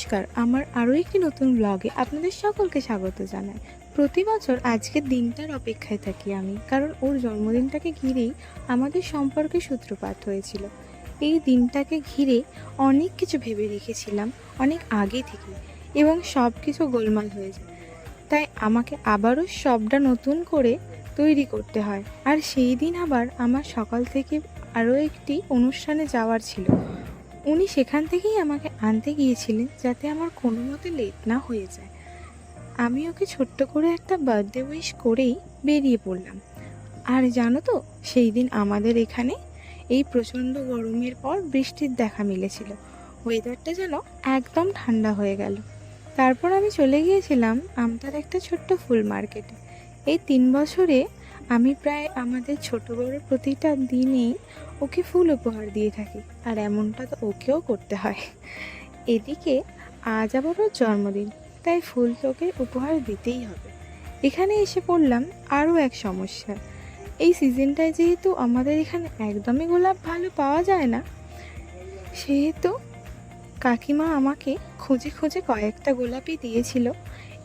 নমস্কার। আমার আরও একটি নতুন ব্লগে আপনাদের সকলকে স্বাগত জানাই। প্রতি বছর আজকের দিনটার অপেক্ষায় থাকি আমি, কারণ ওর জন্মদিনটাকে ঘিরেই আমাদের সম্পর্কে সূত্রপাত হয়েছিল। এই দিনটাকে ঘিরে অনেক কিছু ভেবে রেখেছিলাম, অনেক আগে থেকে, এবং সব কিছু গোলমাল হয়ে যায়। তাই আমাকে আবারও সবটা নতুন করে তৈরি করতে হয়। আর সেই দিন আবার আমার সকাল থেকে আরও একটি অনুষ্ঠানে যাওয়ার ছিল। উনি সেখান থেকেই আমাকে আনতে গিয়েছিলেন যাতে আমার কোনো মতে লেট না হয়ে যায়। আমি ওকে ছোট্ট করে একটা বার্থডে উইশ করেই বেরিয়ে পড়লাম। আর জানো তো, সেই দিন আমাদের এখানে এই প্রচণ্ড গরমের পর বৃষ্টির দেখা মিলেছিল। ওয়েদারটা যেন একদম ঠান্ডা হয়ে গেল। তারপর আমি চলে গিয়েছিলাম আমতার একটা ছোট্ট ফুল মার্কেটে এই তিন বছরে আমি প্রায় আমাদের ছোট বড় প্রতিটা দিনেই ওকে ফুল উপহার দিয়ে থাকি, আর এমনটা তো ওকেও করতে হয়। এদিকে আজ আবার ওর জন্মদিন, তাই ফুল তোকে উপহার দিতেই হবে। এখানে এসে পড়লাম আরও এক সমস্যা। এই সিজনটায় যেহেতু আমাদের এখানে একদমই গোলাপ ভালো পাওয়া যায় না, সেহেতু কাকিমা আমাকে খুঁজে খুঁজে কয়েকটা গোলাপই দিয়েছিল।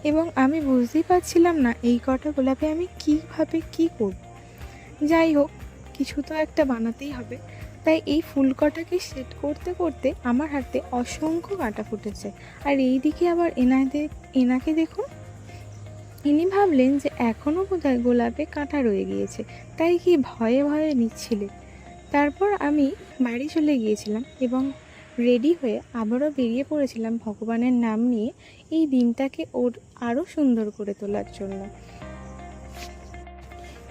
এবং আমি বুঝতেই পারছিলাম না এই কটা গোলাপে আমি কীভাবে কী করব। যাই হোক, কিছু তো একটা বানাতেই হবে। তাই এই ফুল কটাকে সেট করতে করতে আমার হাতে অসংখ্য কাঁটা ফুটেছে। আর এই দিকে আবার এনাদের এনাকে দেখুন। ইনি ভাবলেন যে এখনও বোধহয় গোলাপে কাঁটা রয়ে গিয়েছে, তাই কি ভয়ে ভয়ে নিচ্ছিলেন। তারপর আমি বাড়ি চলে গিয়েছিলাম এবং রেডি হয়ে আবারও বেরিয়ে পড়েছিলাম ভগবানের নাম নিয়ে এই দিনটাকে ওর আরও সুন্দর করে তোলার জন্য।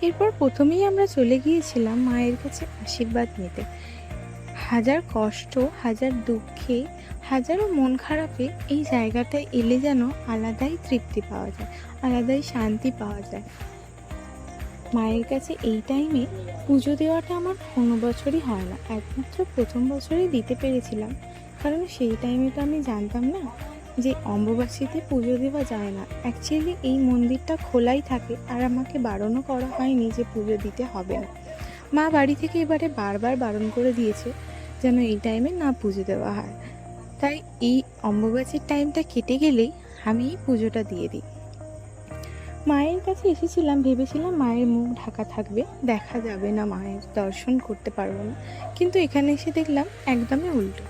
এরপর প্রথমেই আমরা চলে গিয়েছিলাম মায়ের কাছে আশীর্বাদ নিতে। হাজার কষ্ট, হাজার দুঃখে, হাজারো মন খারাপে এই জায়গাটায় এলে যেন আলাদাই তৃপ্তি পাওয়া যায়, আলাদাই শান্তি পাওয়া যায়। মায়ের কাছে এই টাইমে পুজো দেওয়াটা আমার কোনো বছরই হয় না, একমাত্র প্রথম বছরই দিতে পেরেছিলাম। কারণ সেই টাইমে তো আমি জানতাম না যে অম্বুবাসীতে পুজো দেওয়া যায় না। অ্যাকচুয়ালি এই মন্দিরটা খোলাই থাকে আর আমাকে বারণও করা হয়নি যে পুজো দিতে হবে না। মা বাড়ি থেকে এবারে বারবার বারণ করে দিয়েছে যেন এই টাইমে না পুজো দেওয়া হয়। তাই এই অম্বুবাসীর টাইমটা কেটে গেলেই আমি পুজোটা দিয়ে দিই। মায়ের কাছে এসেছিলাম, ভেবেছিলাম মায়ের মুখ ঢাকা থাকবে। দেখা যাবে না, মায়ের দর্শন করতে পারব না। কিন্তু এখানে এসে দেখলাম একদমই উল্টো।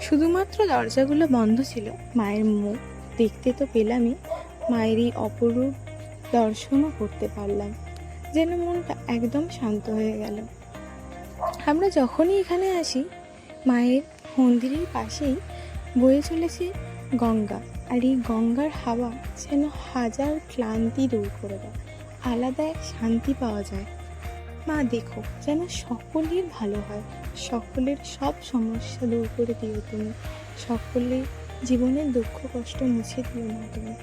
শুধুমাত্র দরজাগুলো বন্ধ ছিল। মায়ের মুখ দেখতে তো পেলামই, মায়ের এই অপরূপ দর্শনও করতে পারলাম। যেন মনটা একদম শান্ত হয়ে গেল। আমরা যখনই এখানে আসি, মায়ের মন্দিরের পাশেই বয়ে চলেছে গঙ্গা। আর এই গঙ্গার হাওয়া যেন হাজার ক্লান্তি দূর করে দেয়, আলাদা এক শান্তি পাওয়া যায়। মা, দেখো, যেন সকলের ভালো হয়, সকলের সব সমস্যা দূর করে দিও তুমি, সকলের জীবনের দুঃখ, কষ্ট মুছে দিও না তুমি।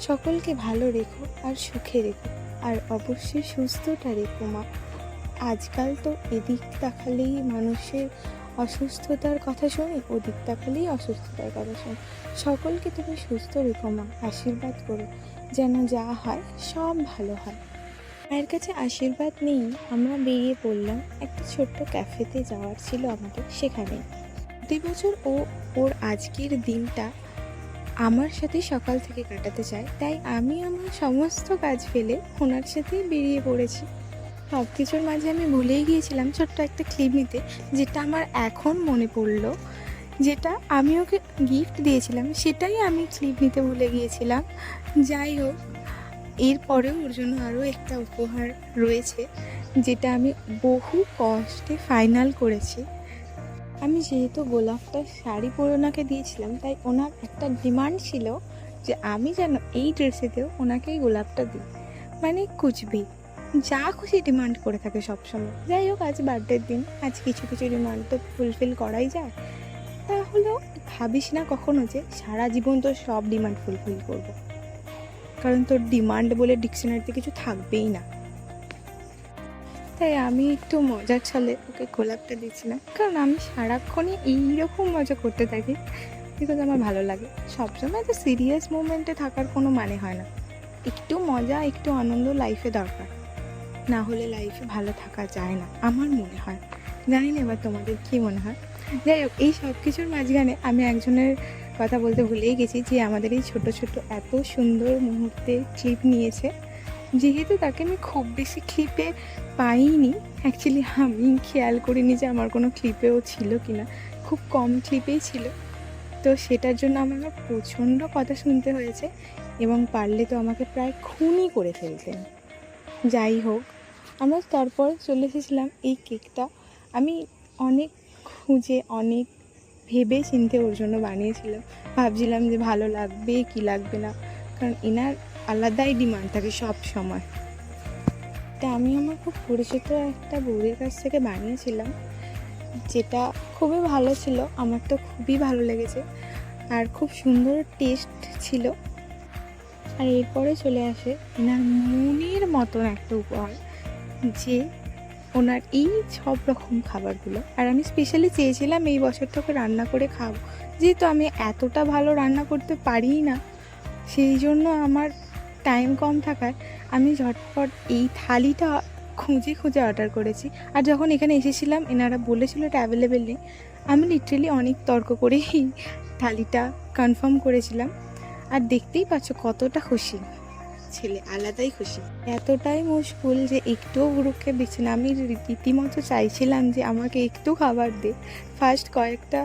সকলকে ভালো রেখো আর সুখে রেখো, আর অবশ্যই সুস্থটা রেখো মা। আজকাল তো এদিক দেখালেই মানুষের অসুস্থতার কথা শুনি ওদিক তাকালেই অসুস্থতার কথা শুনি। সকলকে তুমি সুস্থ রেখো মা, আশীর্বাদ করো। যেন যা হয়, সব ভালো হয়। মায়ের কাছে আশীর্বাদ নেই আমরা বেরিয়ে পড়লাম একটা ছোট্ট ক্যাফেতে যাওয়ার ছিল আমাদের সেখানে। প্রতি বছর ও ওর আজকের দিনটা আমার সাথে সকাল থেকে কাটাতে চায়। তাই আমি আমার সমস্ত কাজ ফেলে ওনার সাথেই বেরিয়ে পড়েছি। সব কিছুর মাঝে আমি ভুলেই গিয়েছিলাম ছোট্ট একটা ক্লিপ নিতে, যেটা আমার এখন মনে পড়ল। যেটা আমি ওকে গিফট দিয়েছিলাম, সেটাই আমি ক্লিপ নিতে ভুলে গিয়েছিলাম। যাই হোক, এরপরেও ওর জন্য আরও একটা উপহার রয়েছে, যেটা আমি বহু কষ্টে ফাইনাল করেছি। আমি যেহেতু গোলাপটা শাড়ি পরে ওনাকে দিয়েছিলাম, তাই ওনার একটা ডিমান্ড ছিল যে আমি যেন এই ড্রেসেতেও ওনাকেই গোলাপটা দিই। মানে কুচবি। যা খুশি ডিমান্ড করে থাকে সবসময়। যাই হোক, আজ বার্থডের দিন। আজ কিছু কিছু ডিমান্ড তো ফুলফিল করাই যায়। তাহলেও ভাবিস না কখনো যে সারা জীবন তোর সব ডিমান্ড ফুলফিল করব। কারণ তোর ডিমান্ড বলে ডিকশনারিতে কিছু থাকবেই না। তাই আমি একটু মজার ছলে ওকে গোলাপটা দিয়েছিলাম কারণ আমি সারাক্ষণই এইরকম মজা করতে থাকি। বিকজ আমার ভালো লাগে। সবসময় তো সিরিয়াস মুমেন্টে থাকার কোনো মানে হয় না। একটু মজা, একটু আনন্দ লাইফে দরকার। না হলে লাইফে ভালো থাকা যায় না, আমার মনে হয়। জানি না এবার তোমাদের কী মনে হয়। যাই হোক, এই সব কিছুর মাঝখানে আমি একজনের কথা বলতে ভুলেই গেছি যে আমাদের এই ছোট ছোট, এত সুন্দর মুহূর্তে ক্লিপ নিয়েছে। যেহেতু তাকে আমি খুব বেশি ক্লিপে পাইনি অ্যাকচুয়ালি আমি খেয়াল করিনি যে আমার কোনো ক্লিপেও ছিল কি না খুব কম ক্লিপেই ছিল। তো সেটার জন্য আমার প্রচণ্ড কথা শুনতে হয়েছে এবং পারলে তো আমাকে প্রায় খুনই করে ফেলতেন। যাই হোক আমরা তারপর চলে এসেছিলাম এই কেকটা। আমি অনেক খুঁজে, অনেক ভেবে চিনতে ওর জন্য বানিয়েছিলাম। ভাবছিলাম যে ভালো লাগবে, কি লাগবে না, কারণ এনার আলাদাই ডিমান্ড থাকে সব সময়। তা আমি আমার খুব পরিচিত একটা বউয়ের কাছ থেকে বানিয়েছিলাম, যেটা খুবই ভালো ছিল, আমার তো খুবই ভালো লেগেছে, আর খুব সুন্দর টেস্ট ছিল। আর এরপরে চলে আসে এনার মনের মতন একটা উপহার। যে ওনার এই সব রকম খাবারগুলো। আর আমি স্পেশালি চেয়েছিলাম এই বছরটা ওকে রান্না করে খাব। যেহেতু আমি এতটা ভালো রান্না করতে পারি না, সেই জন্য আমার টাইম কম থাকায় আমি ঝটপট এই থালিটা খুঁজে খুঁজে অর্ডার করেছি। আর যখন এখানে এসেছিলাম, এনারা বলেছিল এটা অ্যাভেলেবেল নেই। আমি লিটারেলি অনেক তর্ক করেই থালিটা কনফার্ম করেছিলাম। আর দেখতেই পাচ্ছ কতটা খুশি। ছেলে, আলাদাই খুশি। এতটাই মুশকুল যে একটুও গুরুকে দিচ্ছে না আমি রীতিমতো চাইছিলাম যে আমাকে একটু খাবার দে। ফার্স্ট কয়েকটা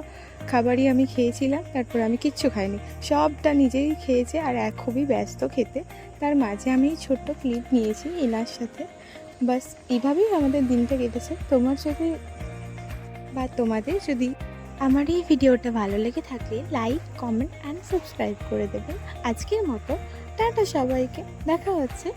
খাবারই আমি খেয়েছিলাম, তারপর আমি কিচ্ছু খাইনি। সবটা নিজেই খেয়েছে আর এক খুবই ব্যস্ত খেতে। তার মাঝে আমি ছোট্ট ক্লিপ নিয়েছি এনার সাথে। বাস, এভাবেই আমাদের দিনটা কেটেছে। তোমার যদি বা তোমাদের যদি আমার এই ভিডিওটা ভালো লেগে থাকলে লাইক কমেন্ট অ্যান্ড সাবস্ক্রাইব করে দেবেন আজকের মতো টাটা সবাইকে দেখা হচ্ছে।